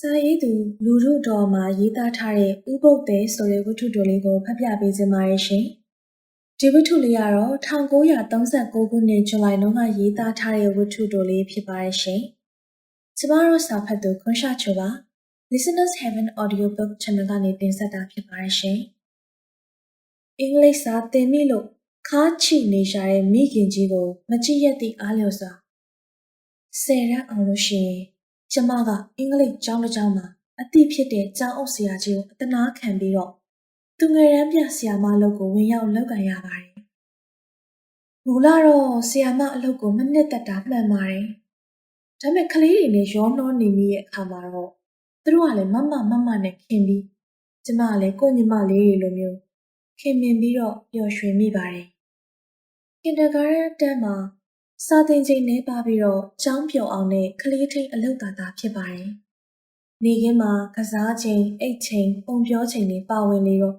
စာရေးသူလူထုတော်မှာရေးသားထားတဲ့ဥပုပ်သေးဆိုတဲ့ဝတ္ထုတိုလေးကိုဖတ်ပြပေးခြင်းပါတယ်ရှင်။ဒီဝတ္ထုလေးကတော့1939ခုနှစ်ဇူလိုင်လကရေးသားထားတဲ့ဝတ္ထုတိုလေးဖြစ်ပါတယ်ရှင်။ကျမတို့စာဖတ်သူခွန်ရှာချိုပါ Listeners Heaven Audiobook Channel ကနေတင်ဆက်တာဖြစ်ပါတယ်ရှင်။အင်္ဂလိပ်စာသင်မိလို့ခါချီနေရှာတဲ့မိခင်ကြီးကိုမကြည့်ရသည့်အားလျော်စွာဆယ်ရန်အောင်လို့ရှိရင် ကျမကအင်္ဂလိပ်ကျောင်းတစ်ကျောင်းမှာအသည့်ဖြစ်တဲ့ကျောင်းအုပ်ဆရာကြီးကိုအတနာခံပြီးတော့သူငယ်ရန်ပြဆရာမအလုပ်ကိုဝင်ရောက်လုပ်ကန်ရပါတယ်။မူလာတော့ဆရာမအလုပ်ကိုမနှစ်သက်တာမှန်ပါတယ်။ဒါပေမဲ့ကလေးတွေနဲ့ရောနှောနေမိရဲ့အခါမှာတော့သူတို့ကလည်းမမမမနဲ့ခင်ပြီးကျမကလည်းကိုညီမလေးတွေလိုမျိုးခင်မင်ပြီးတော့ပျော်ရွှင်မိပါတယ်။ကင်တာဂါရန်တန်းမှာ စာသင်ချိန်နဲ့ပါပြီးတော့ကျောင်းပြုံအောင်နဲ့ကလေးထိန်အလုပ်သာသာဖြစ်ပါတယ်။နေခင်းမှာကစားချိန်အိတ်ချိန်ပုံပြောချိန်တွေပါဝင်လေတော့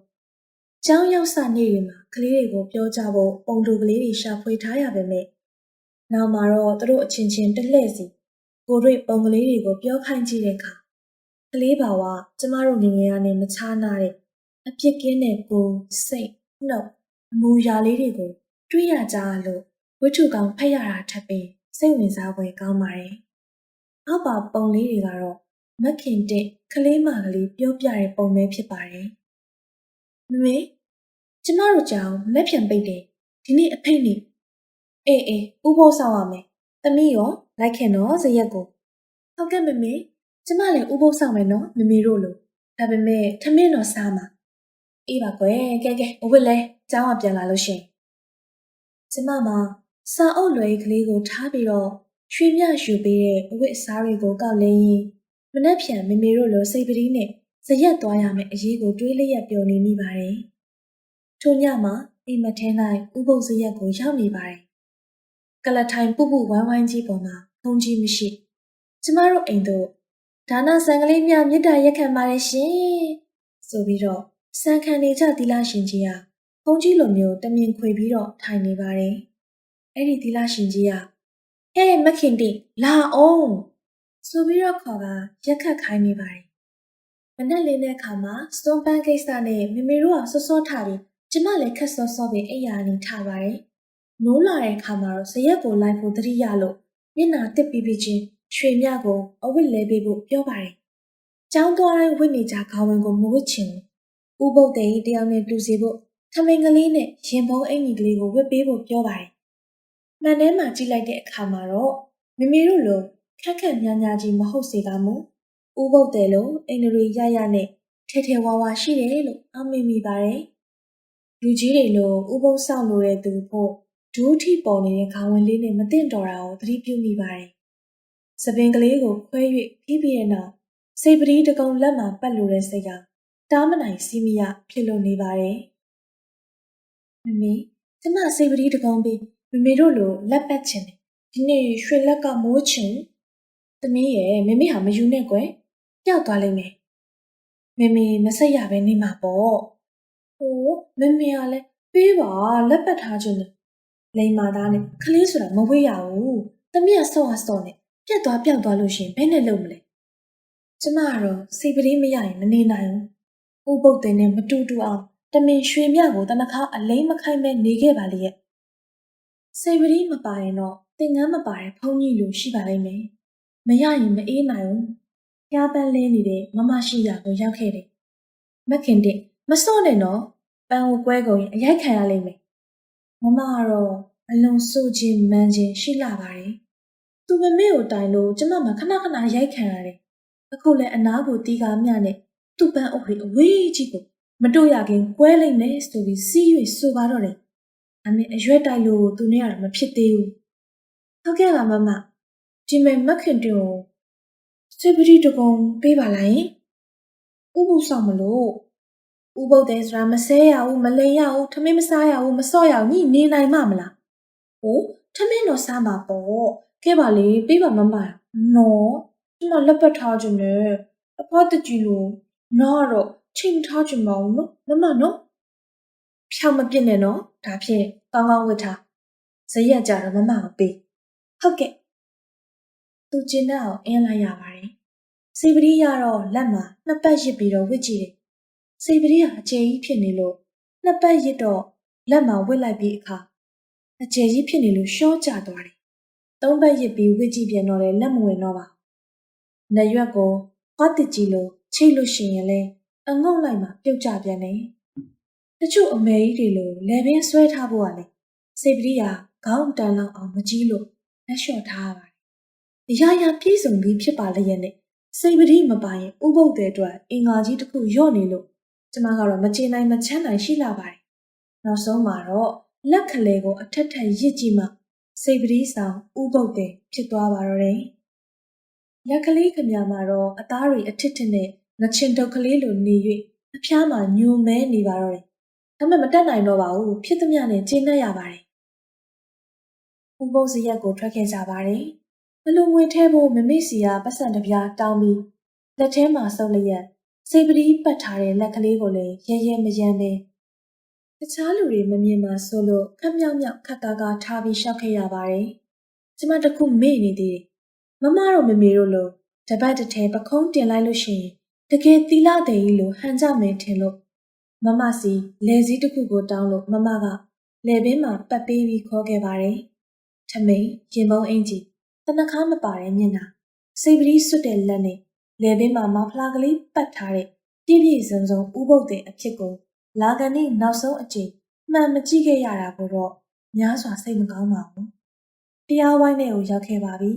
ကျောင်းရောက်စနေ့တွေမှာကလေးတွေကိုပြောကြဖို့ပုံတူကလေးတွေရှာဖွေထားရပါမယ်။နောက်မှာတော့သူတို့အချင်းချင်းတလှည့်စီကိုရိပုံကလေးတွေကိုပြောခိုင်းကြည့်တဲ့အခါကလေးပါဝကျမတို့ငယ်ငယ်ကနေမချားနာတဲ့အပြစ်ကင်းတဲ့ကိုယ်စိတ်နှုတ်အမူအရာလေးတွေကိုတွေးရကြလို့ ဝတ္ထုကောင်းဖတ်ရတာထပ်ပြီးစိတ်ဝင်စားဖွယ်ကောင်းပါတယ်။အောက်ပါပုံလေးတွေကတော့မခင်တဲ့ကလေးမကလေးပြောပြတဲ့ပုံပဲဖြစ်ပါတယ်။မမေကျမတို့ကြောင်လက်ဖြံပိတ်တယ်ဒီနေ့အဖိတ်နေအေးအေးဥဖို့ဆောင်ရမယ်။သမီးရောလိုက်ခင်တော့ဇရက်ကိုဟုတ်ကဲ့မမေကျမလည်းဥဖို့ဆောင်မယ်နော်မမေတို့လိုဒါပေမဲ့ထမင်းတော့စားမှာအေးပါကွယ်ကဲကဲအဝတ်လဲကျောင်းကပြန်လာလို့ရှင်ကျမမှာ စာအုပ်လွယ်ကလေးကိုထားပြီးတော့ရွှေမြယူပေးတဲ့အဝတ်အစားတွေကိုကောက်လဲရင်းမနှက်ဖြန်မမေတို့လိုစိတ်ပတိနဲ့ဇရက်သွားရမယ်အရေးကိုတွေးလျက်ပျော်နေမိပါတယ်။ထိုညမှာအိမ်မထဲ၌ဥပုပ်ဇရက်ကိုရောက်နေပါတယ်။ကလထိုင်ပုပုဝိုင်းဝိုင်းကြီးပေါ်မှာဖုံးကြီးမရှိ။ကျမတို့အိမ်တို့ဒါနဆန်ကလေးများမြစ်တာရက်ခံပါတယ်ရှင်။ဆိုပြီးတော့စံခံနေကြသီလရှင်ကြီးဟာဖုံးကြီးလိုမျိုးတမင်ခွေပြီးတော့ထိုင်နေပါတယ်။ အဲ့ဒီသီလရှင်ကြီးကဟဲ့မခင်တိလာအောင်ဆိုပြီးတော့ခေါ်ကရက်ခတ်ခိုင်းနေပါတယ်။မနဲ့လေးတဲ့အခါမှာစတွန်ပန်ကိစ္စနဲ့မမေတို့ကစောစောထားပြီးကျမလည်းခက်စောစောပဲအိယာနေထားပါတယ်။နိုးလာတဲ့အခါမှာတော့ဇရက်ကိုလိုက်ဖို့တတိယလို့မျက်နာတစ်ပြီးပြီးချင်းရွှေမြကိုအဝတ်လဲပေးဖို့ပြောပါတယ်။ကျောင်းသွားတိုင်းဝတ်နေကြခေါင်းဝင်ကိုမဝတ်ချင်ဘူး။ဥပုပ်တဲ့တယောက်နဲ့တူစီဖို့ထမင်ကလေးနဲ့ရင်ဘုံအင်ကြီးကလေးကိုဝတ်ပေးဖို့ပြောပါတယ်။ မှန်ထဲမှာကြည့်လိုက်တဲ့အခါမှာတော့မမေတို့လိုခက်ခက်ညာညာကြီးမဟုတ်စေကမူဥပုပ်တယ်လို့အိန္ဒြေရရနဲ့ထဲထဲဝါဝါရှိတယ်လို့အမေမိပါတယ်။လူကြီးတွေလိုဥပုပ်ဆောင်လို့တဲ့သူဖို့ဒူးထီပေါ်နေတဲ့ခေါင်းဝင်လေးနဲ့မတင်တော်တာကိုသတိပြုမိပါတယ်။စပင်ကလေးကိုခွဲ၍ဖိပြီးတဲ့နောက်စိတ်ပတိတကုံလက်မှာပတ်လို့တဲ့စိတ်ကတားမနိုင်စီးမရဖြစ်လို့နေပါတယ်။မမေကျမစိတ်ပတိတကုံပြီး မမေတို့လိုလက်ပတ်ချင်တယ်ဒီနေ့ရွှေလက်ကမိုးချင်သမီးရဲ့မမေဟာမယူနဲ့ကွယ်ပျောက်သွားလိမ့်မယ်မမေမဆက်ရပဲနေမှာပေါ့ဟိုမမေကလည်းပေးပါလက်ပတ်ထားခြင်းနဲ့လိန်မာသားနဲ့ခလေးဆိုတာမဝေးရဘူးသမီးကဆော့ဟာဆော့နဲ့ပြက်သွားပြောက်သွားလို့ရှင်ဘယ်နဲ့လုပ်မလဲကျမကတော့စိတ်ပရိမရရင်မနေနိုင်ဘူးဥပုပ်တင်နဲ့မတူတူအောင်တမင်ရွှေမြကိုတနခါအလိမ့်မခိုင်းမဲနေခဲ့ပါလေရဲ့ စိတ်ပရိမပါရင်တော့သင်္ကန်းမပါတဲ့ဖုံးကြီးလိုရှိပါလိမ့်မယ်။မရရင်မအေးနိုင်ဘူး။ဖျားပန်းလဲနေတဲ့မမရှိရာကိုရောက်ခဲ့တယ်။မခင်တင်မစော့နဲ့နော်။ပန်းကိုကွဲကုန်ရင်အရိုက်ခံရလိမ့်မယ်။မမကတော့အလွန်စိုးခြင်းမန်းခြင်းရှိလာပါတယ်။သူမမေကိုတိုင်လို့ကျမမှခဏခဏရိုက်ခံရတယ်။အခုလည်းအနားကိုတီးကားမြနဲ့သူ့ပန်းအုပ်လေးအဝေးကြီးကိုမတို့ရခင်ကွဲလိမ့်မယ်ဆိုပြီးစီး၍ဆိုပါတော့တယ်။ အမေအရွက်တိုက်လို့သူနဲ့ကတော့မဖြစ်သေးဘူး။ဟုတ်ကဲ့ပါမမ။ဒီမဲ့မခင်တင်ကိုစေပတိတကုံပေးပါလားယင်။ဥပုဆောင်မလို့ဥပုတ်တဲ့ဆိုတာမဆဲရဘူးမလိန်ရဘူးထမင်းမစားရဘူးမစော့ရဘူးညနေနိုင်မှမလား။ဟိုထမင်းတော့စားမှာပေါ့။ကဲပါလေပေးပါမမ။နော်ကျမလက်ပတ်ထားခြင်းနဲ့အဖွားတကြီးလို့နော်တော့ချိန်ထားခြင်းမအောင်နော်မမနော်။ ဖြောင်းမပြစ်နဲ့နော်ဒါဖြင့်ကောင်းကောင်းဝတ်ထားဇရက်ကြတော့မမကိုပေးဟုတ်ကဲ့သူကျင်တဲ့အောင်အင်းလိုက်ရပါတယ်စိတ်ပတိရတော့လက်မှာနှစ်ပတ်ရစ်ပြီးတော့ဝစ်ကြည့်တယ်စိတ်ပတိကအကျယ်ကြီးဖြစ်နေလို့နှစ်ပတ်ရစ်တော့လက်မှာဝစ်လိုက်ပြီးအခါအကျယ်ကြီးဖြစ်နေလို့ရှော့ကျသွားတယ်သုံးပတ်ရစ်ပြီးဝစ်ကြည့်ပြန်တော့လေလက်မဝင်တော့ပါနရွက်ကိုဟောတစ်ကြည့်လို့ချိတ်လို့ရှိရင်လဲအငုံလိုက်မှပြုတ်ကျပြန်တယ် တချို့အမေကြီးတွေလိုလေပင်ဆွဲထားဖို့ကလေစိတ်ပတိကခေါင်းတန်လောက်အောင်မကြီးလို့လက်လျှော့ထားရပါတယ်အရာရာပြည့်စုံပြီးဖြစ်ပါလျက်နဲ့စိတ်ပတိမပိုင်ရင်ဥပုပ်တဲ့အတွက်အင်္ဂါကြီးတစ်ခုညော့နေလို့ကျမကတော့မချေနိုင်မချမ်းနိုင်ရှိလာပါတယ်နောက်ဆုံးမှာတော့လက်ကလေးကိုအထက်ထက်ရစ်ကြည့်မှစိတ်ပတိဆောင်ဥပုပ်တဲ့ဖြစ်သွားပါတော့တယ်လက်ကလေးခမညာမှာတော့အသားတွေအထစ်ထစ်နဲ့ငချင်တုတ်ကလေးလိုနေ၍အဖျားမှာညိုမဲနေပါတော့တယ် ဒါမှမတက်နိုင်တော့ပါဘူးဖြစ်သမျှနဲ့ကျင်းနေရပါတယ်ဥပုပ်စရက်ကိုထွက်ခဲ့ကြပါတယ်ဘလူငွေထဲဖို့မမေ့စီကပတ်စံတစ်ပြားတောင်းပြီးလက်ထဲမှာဆုပ်လျက်စိတ်ပတိပတ်ထားတဲ့လက်ကလေးကိုလည်းရဲရဲမရမ်းပဲတခြားလူတွေမမြင်မှဆိုလို့ခက်မြောက်မြောက်ခက်ကားကားထားပြီးရှောက်ခဲ့ရပါတယ်ကျမတခုမေ့နေသေးတယ်မမတို့မမေတို့လို့တပတ်တစ်ထဲပခုံးတင်လိုက်လို့ရှိရင်တကယ်သီလတဲ့ကြီးလို့ဟန်ကြမယ်ထင်လို့ မမစီလယ်စည်းတစ်ခုကိုတောင်းလို့မမကလယ်ဘင်းမှာပတ်ပေးပြီးခေါ်ခဲ့ပါတယ်ထမိန်ရင်မုံအင်ကြီးတနခါမပါတဲ့မျက်နှာစိတ်ပတိစွတ်တဲ့လက်နဲ့လယ်ဘင်းမှာမဖလားကလေးပတ်ထားတဲ့ပြည့်ပြည့်စုံစုံဥပုပ်တဲ့အဖြစ်ကိုလာကန်နဲ့နောက်ဆုံးအချိန်မှန်မကြည့်ခဲ့ရတာကိုတော့များစွာစိတ်မကောင်းပါဘူးတရားဝိုင်းထဲကိုရောက်ခဲ့ပါပြီ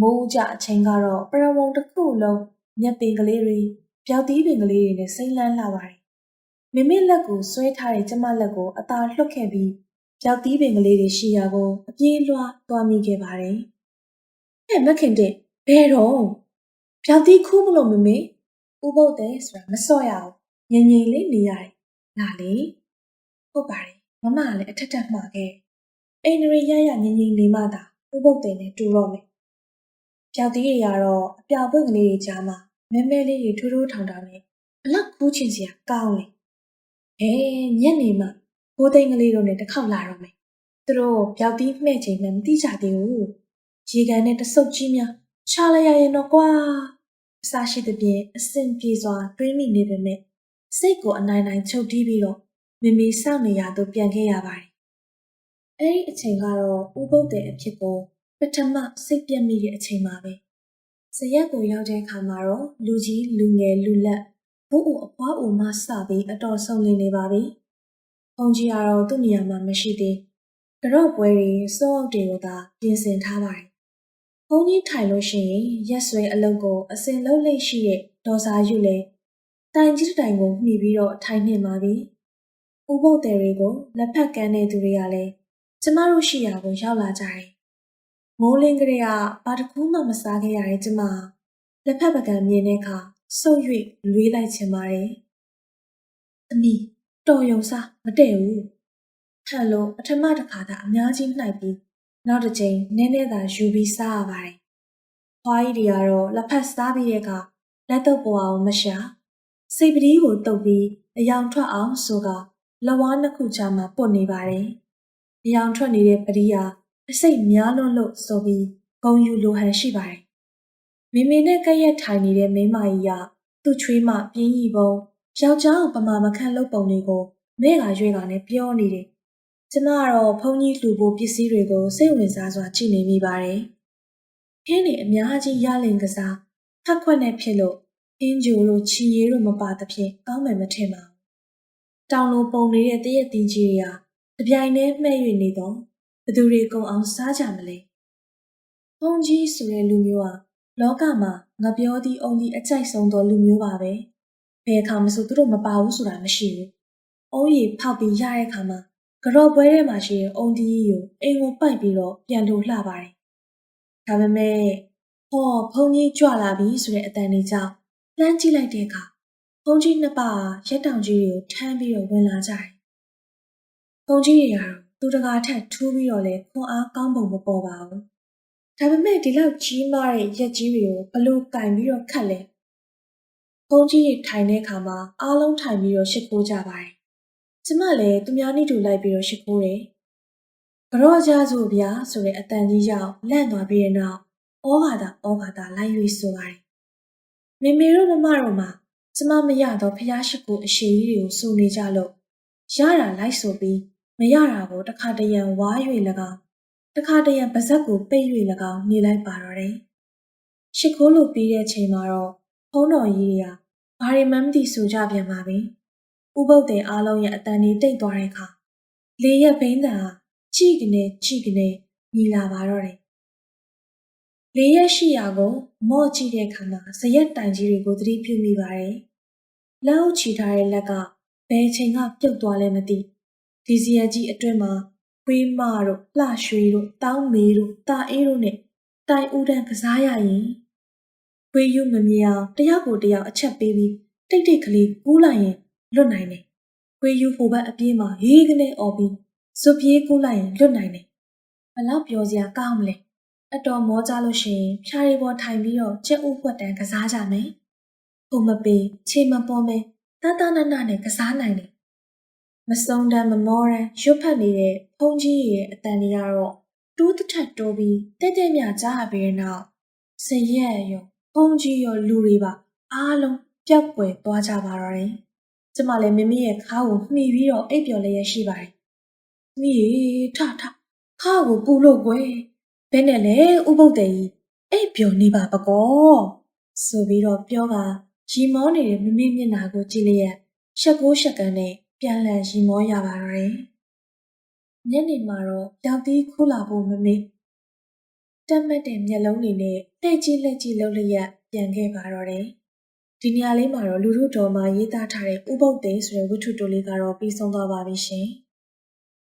မိုးကြအချိန်ကတော့ပရဝုံတစ်ခုလုံးမြက်ပင်ကလေးတွေပျောက်သီးပင်ကလေးတွေနဲ့စိမ့်လန်းလာပါတယ် မိမိလက်ကိုဆွဲထားတဲ့ကျမလက်ကိုအသာလွှတ်ခဲ့ပြီးပျောက်သီးပင်ကလေးတွေရှိရာကိုအပြေးလွှားသွားမိခဲ့ပါတယ်ဟဲ့မခင်တဲ့ဘယ်တော့ပျောက်သီးခူးမလို့မမေဥပုတ်တဲ့ဆိုတာမစော့ရအောင်ငြိမ်ငြိမ်လေးနေရတယ်လာလေဟုတ်ပါတယ်မမကလည်းအထက်ထက်မှားခဲ့အိန္ဒြေရရငြိမ်ငြိမ်လေးမှသာဥပုတ်တဲ့နဲ့တူတော့မယ်ပျောက်သီးတွေကတော့အပြောက်ပွင့်ကလေးတွေကြားမှာမဲမဲလေးတွေထိုးထိုးထောင်ထောင်နဲ့ဘလောက်ခူးချင်စရာကောင်းလေ ဟဲညနေမှဘိုးသိန်းကလေးတို့နဲ့တစ်ခေါက်လာတော့မယ်သူတို့ပျောက်သီးမှဲ့ချိန်မှမသိကြသေးဘူးရေကန်နဲ့တဆုပ်ကြီးများချလိုက်ရရင်တော့ကွာအစာရှိတဲ့ပြင်အစင်ပြေစွာတွေးမိနေပေမဲ့စိတ်ကိုအနိုင်နိုင်ချုပ်တီးပြီးတော့မမေစောင့်နေရသူပြန်ခဲ့ရပါတယ်အဲ့ဒီအချိန်ကတော့ဥပုပ်တဲ့အဖြစ်ကိုပထမစိတ်ပြက်မိတဲ့အချိန်ပါပဲဇရက်ကိုရောက်တဲ့အခါမှာတော့လူကြီးလူငယ်လူလက် ဘိုးအိုအဖွားအိုမှစပြီးအတော်ဆုံးလင်းနေပါပြီ။ဘုံကြီးကတော့သူ့နေရာမှာမရှိသေး။ကြော့ပွဲတွေစောအုပ်တွေကိုသာပြင်ဆင်ထားပါတယ်။ဘုံကြီးထိုင်လို့ရှိရင်ရက်ဆွဲအလုပ်ကိုအစင်လုံးလိမ့်ရှိတဲ့ဒေါ်စာယူလေတိုင်ကြီးတိုင်ကိုမှီပြီးတော့ထိုင်နေပါပြီ။ဥပုပ်တယ်တွေကိုလက်ဖက်ကမ်းတဲ့သူတွေကလည်းကျမတို့ရှိရာကိုရောက်လာကြတယ်မိုးလင်းကလေးကဘာတစ်ခုမှမစားခဲ့ရတဲ့ကျမလက်ဖက်ပကံမြင်တဲ့အခါ ဆုပ်၍လွေးလိုက်ချင်ပါတယ်။သမီးတော်ရုံစားမတည့်ဘူး။ထန်လို့ပထမတစ်ခါသာအများကြီးနှိုက်ပြီးနောက်တစ်ချိန်နည်းနည်းသာယူပြီးစားရပါတယ်။ဖွားကြီးတွေကတော့လက်ဖက်စားပြီးတဲ့အခါလက်တော့ပေါ်အောင်မရှာစိတ်ပတိကိုတုပ်ပြီးအယောင်ထွက်အောင်ဆိုကလဝါးနှစ်ခုချာမှာပုတ်နေပါတယ်။အယောင်ထွက်နေတဲ့ပတိဟာအစိတ်များလွန်းလို့ဆိုပြီးဂုံယူလိုဟန်ရှိပါတယ်။ မိမိနဲ့ကက်ရက်ထိုင်နေတဲ့မိမကြီးကသူ့ချွေးမပြင်းရီပုံယောက်ျားကိုပမာမခန့်လုပ်ပုံတွေကိုမဲကရွေးကနဲ့ပြောနေတယ်။ကျမကတော့ဖုန်းကြီးလှူဖို့ပစ္စည်းတွေကိုစိတ်ဝင်စားစွာကြည့်နေမိပါတယ်။ခင်းနေအများကြီးရလင်ကစားဖက်ခွက်နဲ့ဖြစ်လို့အင်းဂျိုတို့ချီရီတို့မပါသဖြင့်ကောင်းမယ်မထင်ပါဘူး။တောင်လိုပုံနေတဲ့တရက်တင်ကြီးတွေကတပြိုင်တည်းမှဲ့၍နေတော့ဘသူတွေကုန်အောင်စားကြမလဲ။ဘုံကြီးဆိုတဲ့လူမျိုးဟာ လောကမှာငပြောသည့်အုံဒီအကြိုက်ဆုံးသောလူမျိုးပါပဲ။ဘယ်အခါမှဆိုသူတို့မပါဘူးဆိုတာမရှိဘူး။အုံးရီဖောက်ပြီးရတဲ့အခါမှာကြော့ပွဲထဲမှာရှိတဲ့အုံဒီကြီးကိုအိမ်ကိုပိုက်ပြီးတော့ပြန်လို့လှပါတယ်။ဒါပေမဲ့ဟောဘုံကြီးကြွလာပြီဆိုတဲ့အတန်လေးကြောင့်လှမ်းကြည့်လိုက်တဲ့အခါဘုံကြီးနှစ်ပါးရက်တောင်ကြီးကိုထမ်းပြီးတော့ဝင်လာကြတယ်။ဘုံကြီးတွေကတော့သူတကာထက်ထိုးပြီးတော့လေခွန်အားကောင်းပုံမပေါ်ပါဘူး။ ဒါပေမဲ့ဒီလောက်ကြီးမားတဲ့ရက်ကြီးတွေကိုဘလို့ကင်ပြီးတော့ခတ်လဲ။ဘုံကြီးထိုင်တဲ့အခါမှာအားလုံးထိုင်ပြီးတော့ရှစ်ခိုးကြပါတယ်။ကျမလည်းသူများနည်းတူလိုက်ပြီးတော့ရှစ်ခိုးတယ်။ကြော့ကြစို့ဗျာဆိုတဲ့အတန်ကြီးရောက်လန့်သွားပြီးတဲ့နောက်ဩဃာတာဩဃာတာလိုက်၍ဆိုပါတယ်မေမေတို့မမတို့မှာကျမမရတော့ဖျားရှိခိုးအရှိကြီးတွေကိုစုနေကြလို့ရတာလိုက်ဆိုပြီးမရတာကိုတစ်ခါတရံဝါ၍၎င်း တစ်ခါတရံပါဇက်ကိုပိတ်၍၎င်းနေလိုက်ပါတော့တယ်။ရှိခိုးလို့ပြီးတဲ့ချိန်မှာတော့ဖုံးတော်ကြီးတွေကဘာတွေမှမသိဆိုကြပြန်ပါပြီ။ဥပုပ်တဲ့အားလုံးရဲ့အတန်ကြီးတိတ်သွားတဲ့အခါလေရက်ဘိန်းတန်ဟာကြည့်ကနေကြည့်ကနေညီလာပါတော့တယ်။လေရက်ရှိရာကိုမော့ကြည့်တဲ့အခါမှာဇရက်တိုင်ကြီးတွေကိုသတိပြုမိပါတယ်။လက်အုပ်ချီထားတဲ့လက်ကဘယ်ချိန်ကပြုတ်သွားလဲမသိ။ဒီဇရက်ကြီးအတွင်းမှာ ခွေးမတို့လှရွှေတို့တောင်းမေတို့တာအေးတို့နဲ့တိုင်ဦးတန်းကစားရရင်ခွေးယူမမြင်အောင်တယောက်ကိုတယောက်အချက်ပေးပြီးတိတ်တိတ်ကလေးကူးလိုက်ရင်လွတ်နိုင်တယ်။ခွေးယူဟိုဘက်အပြေးမှာဟေးကနေអော်ပြီးစွပ်ပြေးကူးလိုက်ရင်လွတ်နိုင်တယ်။ဘလောက်ပြောစရာကောင်းမလဲ။အတော်မောကြလို့ရှိရင်ဖြားရီပေါ်ထိုင်ပြီးတော့ကြက်ဥပွက်တန်းကစားကြမယ်။ဟိုမပေးခြေမပေါ်မဲတာတာနနနဲ့ကစားနိုင်တယ်။ မစုံတမ်းမမောတမ်းရွတ်ဖက်နေတဲ့ဖုန်ကြီးရဲ့အတန်တွေကတော့တိုးတစ်ထက်တိုးပြီးတဲ့တဲ့မြကြားရပြီးတဲ့နောက်စရက်ရောဖုန်ကြီးရောလူတွေပါအားလုံးပျောက်ကွယ်သွားကြပါတော့တယ်။ကျမလည်းမမေရဲ့ခါးကိုမှီပြီးတော့အိပ်ပျော်လျက်ရှိပါတယ်။မိရေထထခါးကိုပူလို့ကွယ်ဘယ်နဲ့လဲဥပုပ်တယ်ကြီးအိပ်ပျော်နေပါပကောဆိုပြီးတော့ပြောကရီမောနေတဲ့မမေမျက်နှာကိုကြည့်လျက်ရှက်ကိုရှက်ကန်းနဲ့ ပြန်လည်ရီမောရပါတော့တယ်။ညနေမှာတော့ပြောင်တီးခိုးလာဖို့မမေတက်မက်တဲ့မျက်လုံးတွေနဲ့တဲ့ကြီးလက်ကြီးလှုပ်လျက်ပြန်ခဲ့ပါတော့တယ်။ဒီနေရာလေးမှာတော့လူတို့တော်မှာရေးသားထားတဲ့ဥပုပ်သိဆိုတဲ့ဝတ္ထုတိုလေးကတော့ပြီးဆုံးသွားပါပြီရှင်။